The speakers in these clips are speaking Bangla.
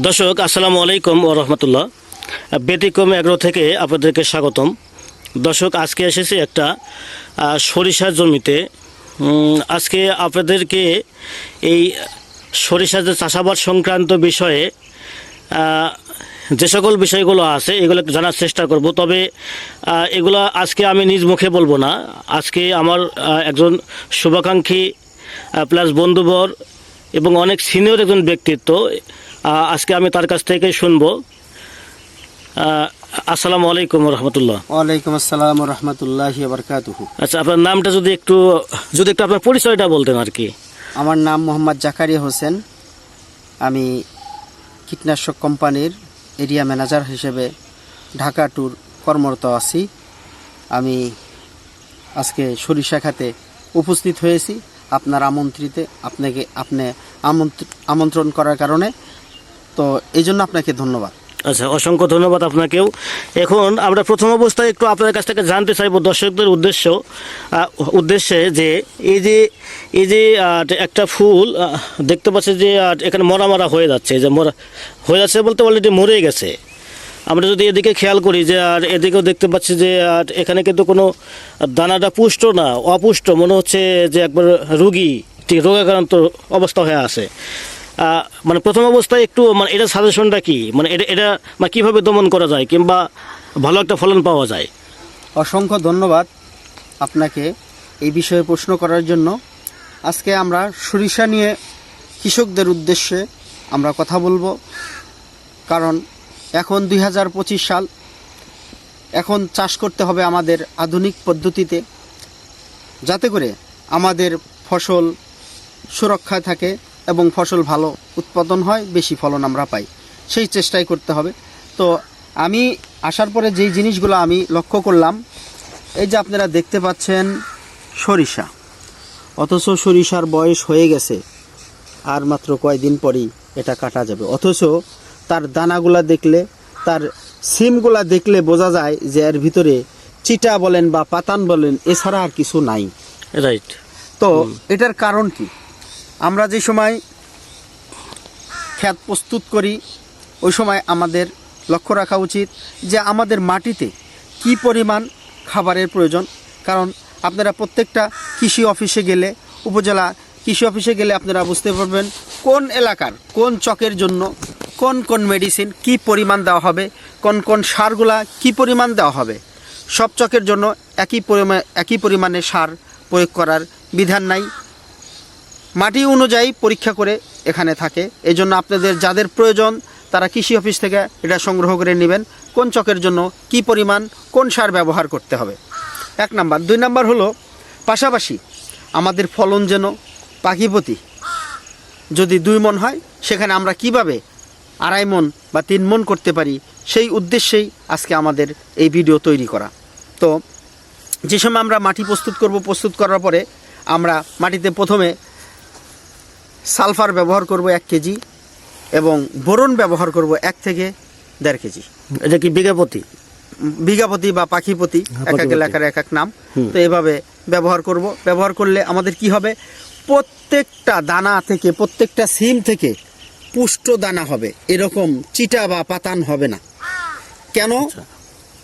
দর্শক, আসসালামু আলাইকুম ও রহমতুল্লাহ। ব্যতিক্রম এগ্রো থেকে আপনাদেরকে স্বাগতম। দর্শক, আজকে এসেছি একটা সরিষার জমিতে। আজকে আপনাদেরকে এই সরিষার যে চাষাবাদ সংক্রান্ত বিষয়ে যে সকল বিষয়গুলো আছে, এগুলো জানার চেষ্টা করব। তবে এগুলো আজকে আমি নিজ মুখে বলব না। আজকে আমার একজন শুভাকাঙ্ক্ষী প্লাস বন্ধুবর এবং অনেক সিনিয়র একজন ব্যক্তিত্ব। আজকে আমি তার কাছ থেকে শুনব। আসসালামু আলাইকুম রহমতুল্লাহ। ওয়ালাইকুম আসসালাম রহমতুল্লাহ বরকাতুহু। আচ্ছা আপনার নামটা যদি একটু যদি একটু আপনার পরিচয়টা বলতেন আর কি। আমার নাম মোহাম্মদ জাকারিয়া হোসেন। আমি কীটনাশক কোম্পানির এরিয়া ম্যানেজার হিসেবে ঢাকা ট্যুর কর্মরত আছি। আমি আজকে সরিষা খাতে উপস্থিত হয়েছি। আপনার আমন্ত্রিতে আপনাকে আপনি আমন্ত্র- আমন্ত্রণ করার কারণে তো এই জন্য আপনাকে ধন্যবাদ। আচ্ছা অসংখ্য ধন্যবাদ আপনাকেও। এখন আমরা প্রথম অবস্থায় একটু আপনাদের কাছ থেকে জানতে চাইব দর্শকদের উদ্দেশ্য। উদ্দেশ্যে যে এই যে এই যে একটা ফুল দেখতে পাচ্ছি যে এখানে মরা মরা হয়ে যাচ্ছে। যে মরা, হয়ে যাচ্ছে বলতে অলরেডি মরে গেছে। আমরা যদি এদিকে খেয়াল করি যে, আর এদিকেও দেখতে পাচ্ছি যে, আর এখানে কিন্তু কোনো দানাটা পুষ্ট না, অপুষ্ট, মনে হচ্ছে যে একবার রুগী, ঠিক রোগাক্রান্ত অবস্থা হয়ে আছে। মানে প্রথম অবস্থায় একটু মানে এটা সাজেশনটা কি? মানে এটা এটা মানে কীভাবে দমন করা যায় কিংবা ভালো একটা ফলন পাওয়া যায়? অসংখ্য ধন্যবাদ আপনাকে এই বিষয়ে প্রশ্ন করার জন্য। আজকে আমরা সরিষা নিয়ে কৃষকদের উদ্দেশ্যে আমরা কথা বলব। কারণ এখন দুই হাজার পঁচিশ সাল, এখন চাষ করতে হবে আমাদের আধুনিক পদ্ধতিতে, যাতে করে আমাদের ফসল সুরক্ষায় থাকে। এবং ফসল ভালো উৎপাদন হয় বেশি ফলন আমরা পাই। সেই চেষ্টাই করতে হবে। তো আমি আসার পরে যেই জিনিসগুলো আমি লক্ষ্য করলাম এই যে আপনারা দেখতে পাচ্ছেন সরিষা। অথচ সরিষার বয়স হয়ে গেছে আর মাত্র কয়দিন পরেই এটা কাটা যাবে। অথচ তার দানাগুলা দেখলে তার সিমগুলা দেখলে বোঝা যায় যে এর ভিতরে চিটা বলেন বা পাতান বলেন এছাড়া আর কিছু নাই। রাইট তো এটার কারণ কি? আমরা যে সময় খ্যাত প্রস্তুত করি, ওই সময় আমাদের লক্ষ্য রাখা উচিত যে আমাদের মাটিতে কি পরিমাণ খাবারের প্রয়োজন। কারণ আপনারা প্রত্যেকটা কৃষি অফিসে গেলে, উপজেলা কৃষি অফিসে গেলে আপনারা বুঝতে পারবেন কোন এলাকার, কোন চকের জন্য, কোন কোন মেডিসিন কি পরিমাণ দেওয়া হবে, কোন কোন সারগুলা কি পরিমাণ দেওয়া হবে। সব চকের জন্য একই পরিমাণ একই পরিমাণে সার প্রয়োগ করার বিধান নাই। মাটি অনুযায়ী পরীক্ষা করে এখানে থাকে। এই জন্য আপনাদের যাদের প্রয়োজন, তারা কৃষি অফিস থেকে এটা সংগ্রহ করে নেবেন। কোন চকের জন্য কি পরিমাণ, কোন সার ব্যবহার করতে হবে। এক নাম্বার। দুই নাম্বার হলো, পাশাপাশি আমাদের ফলন যেন পাখিপতি যদি দুই মন হয়, সেখানে আমরা কীভাবে আড়াই মন বা তিন মন করতে পারি, সেই উদ্দেশ্যেই আজকে আমাদের এই ভিডিও তৈরি করা। তো, যে সময় আমরা মাটি প্রস্তুত করব, প্রস্তুত করার পরে আমরা মাটিতে প্রথমে সালফার ব্যবহার করব এক কেজি এবং বোরন ব্যবহার করব এক থেকে দেড় কেজি। এটা কি বিঘাপতি বিঘাপতি বা পাখিপতি হ্যাঁ, এক এক এলাকার এক এক নাম। তো এভাবে ব্যবহার করব। ব্যবহার করলে আমাদের কি হবে? প্রত্যেকটা দানা থেকে প্রত্যেকটা সিম থেকে পুষ্ট দানা হবে। এরকম চিটা বা পাতান হবে না। কেন?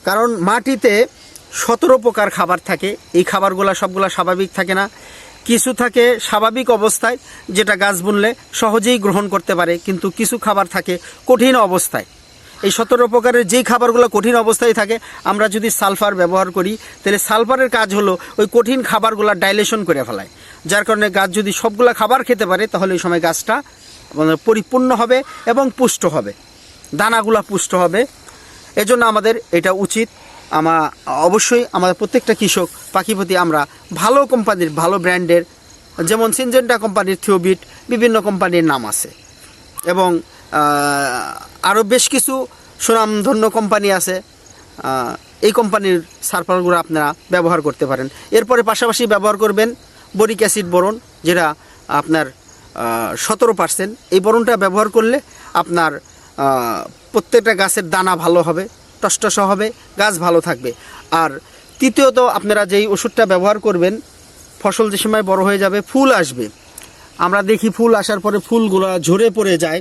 কারণ মাটিতে সতেরো প্রকার খাবার থাকে। এই খাবারগুলো সবগুলা স্বাভাবিক থাকে না। কিছু থাকে স্বাভাবিক অবস্থায়, যেটা গাছ বুনলে সহজেই গ্রহণ করতে পারে, কিন্তু কিছু খাবার থাকে কঠিন অবস্থায়। এই সতেরো প্রকারের যেই খাবারগুলো কঠিন অবস্থায় থাকে, আমরা যদি সালফার ব্যবহার করি, তাহলে সালফারের কাজ হলো ওই কঠিন খাবারগুলো ডাইলেশন করে ফেলায়। যার কারণে গাছ যদি সবগুলা খাবার খেতে পারে, তাহলে ওই সময় গাছটা মানে পরিপূর্ণ হবে এবং পুষ্ট হবে। দানাগুলা পুষ্ট হবে। এজন্য আমাদের এটা উচিত আমা, অবশ্যই আমাদের প্রত্যেকটা কৃষক পাখি প্রতি আমরা ভালো কোম্পানির ভালো ব্র্যান্ডের যেমন সিনজেন্টা কোম্পানির থিওবিট বিভিন্ন কোম্পানির নাম আছে। এবং আরও বেশ কিছু সুনামধন্য কোম্পানি আছে। এই কোম্পানির সারফারগুলো আপনারা ব্যবহার করতে পারেন। এরপরে পাশাপাশি ব্যবহার করবেন বরিক অ্যাসিড বরণ, যেটা আপনার সতেরো পার্সেন্ট এই বরণটা ব্যবহার করলে আপনার প্রত্যেকটা গাছের দানা ভালো হবে। টসটস হবে, গাছ ভালো থাকবে। আর তৃতীয়ত, আপনারা যেই ওষুধটা ব্যবহার করবেন, ফসল যে সময় বড় হয়ে যাবে, ফুল আসবে। আমরা দেখি ফুল আসার পরে ফুলগুলো ঝরে পড়ে যায়।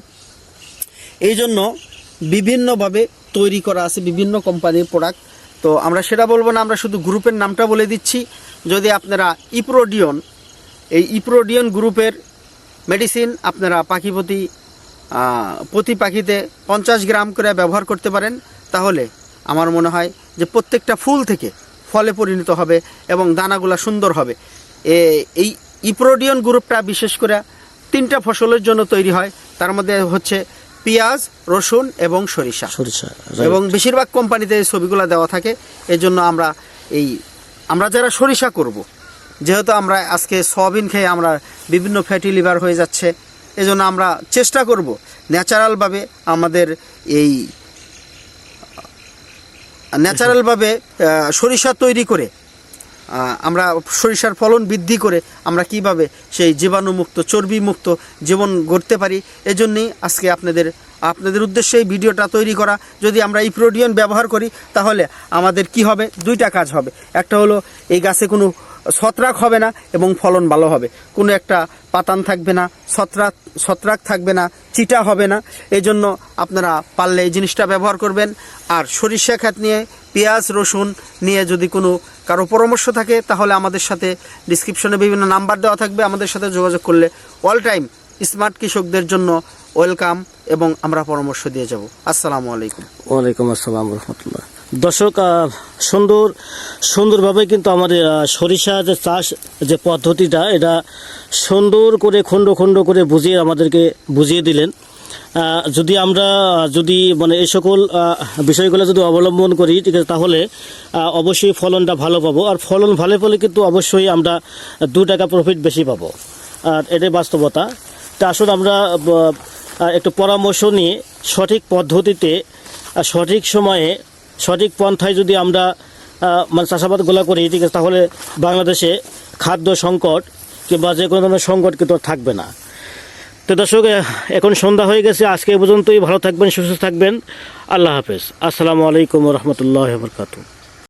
এই জন্য বিভিন্নভাবে তৈরি করা আছে, বিভিন্ন কোম্পানির প্রোডাক্ট তো আমরা সেটা বলব না, আমরা শুধু গ্রুপের নামটা বলে দিচ্ছি। যদি আপনারা ইপ্রোডিয়ন, এই ইপ্রোডিয়ন গ্রুপের মেডিসিন আপনারা পাখি প্রতি প্রতি পাখিতে পঞ্চাশ গ্রাম করে ব্যবহার করতে পারেন। তাহলে আমার মনে হয় যে প্রত্যেকটা ফুল থেকে ফলে পরিণত হবে এবং দানাগুলা সুন্দর হবে। এ- এই ইপ্রোডিয়ন গ্রুপটা বিশেষ করে তিনটা ফসলের জন্য তৈরি হয়। তার মধ্যে হচ্ছে পেঁয়াজ রসুন এবং সরিষা। সরিষা এবং বেশিরভাগ কোম্পানিতে এই ছবিগুলো দেওয়া থাকে। এই জন্য আমরা এই আমরা যারা সরিষা করব যেহেতু আমরা আজকে সয়াবিন খেয়ে আমরা বিভিন্ন ফ্যাটি লিভার হয়ে যাচ্ছে এজন্য আমরা চেষ্টা করব ন্যাচারালভাবে আমাদের এই ন্যাচারালভাবে সরিষা তৈরি করে আমরা সরিষার ফলন বৃদ্ধি করে আমরা কীভাবে সেই জীবাণুমুক্ত, চর্বিমুক্ত জীবন গড়তে পারি, এজন্যই আজকে আপনাদের আপনাদের উদ্দেশ্যে এই ভিডিওটা তৈরি করা। যদি আমরা ইপ্রোডিয়ন প্রোডিয়ন ব্যবহার করি, তাহলে আমাদের কি হবে? দুইটা কাজ হবে। একটা হলো, এই গাছে কোনো ছত্রাক হবে না এবং ফলন ভালো হবে। কোনো একটা পাতান থাকবে না, ছত্রাক ছত্রাক থাকবে না, চিটা হবে না। এই জন্য আপনারা পারলে এই জিনিসটা ব্যবহার করবেন। আর সরিষা খাত নিয়ে, পেঁয়াজ, রসুন নিয়ে যদি কোনো কারও পরামর্শ থাকে, তাহলে আমাদের সাথে ডিসক্রিপশনে বিভিন্ন নাম্বার দেওয়া থাকবে। আমাদের সাথে যোগাযোগ করলে অল টাইম স্মার্ট কৃষকদের জন্য ওয়েলকাম এবং আমরা পরামর্শ দিয়ে যাব। আসসালামু আলাইকুম। ওয়ালাইকুম আসসালাম রহমতুল্লাহ। দর্শক সুন্দর, সুন্দরভাবে কিন্তু আমাদের সরিষা যে চাষ যে পদ্ধতিটা, এটা সুন্দর করে, খণ্ড খণ্ড করে বুঝিয়ে আমাদেরকে বুঝিয়ে দিলেন। যদি আমরা, যদি মানে এই সকল বিষয়গুলো যদি অবলম্বন করি, ঠিক আছে, তাহলে অবশ্যই ফলনটা ভালো পাবো। আর ফলন ভালো পেলে কিন্তু অবশ্যই আমরা দু টাকা প্রফিট বেশি পাবো। আর এটাই বাস্তবতা। তা আসলে আমরা একটু পরামর্শ নিয়ে সঠিক পদ্ধতিতে সঠিক সময়ে সঠিক পন্থায় যদি আমরা মানে চাষাবাদগুলো করি, ঠিক আছে, তাহলে বাংলাদেশে খাদ্য সংকট কিংবা যে কোনো ধরনের সংকট কিন্তু থাকবে না। তো দর্শক এখন সন্ধ্যা হয়ে গেছে, আজকে পর্যন্তই। ভালো থাকবেন, সুস্থ থাকবেন। আল্লাহ হাফেজ। আসসালামু আলাইকুম রহমতুল্লাহ বরকাতু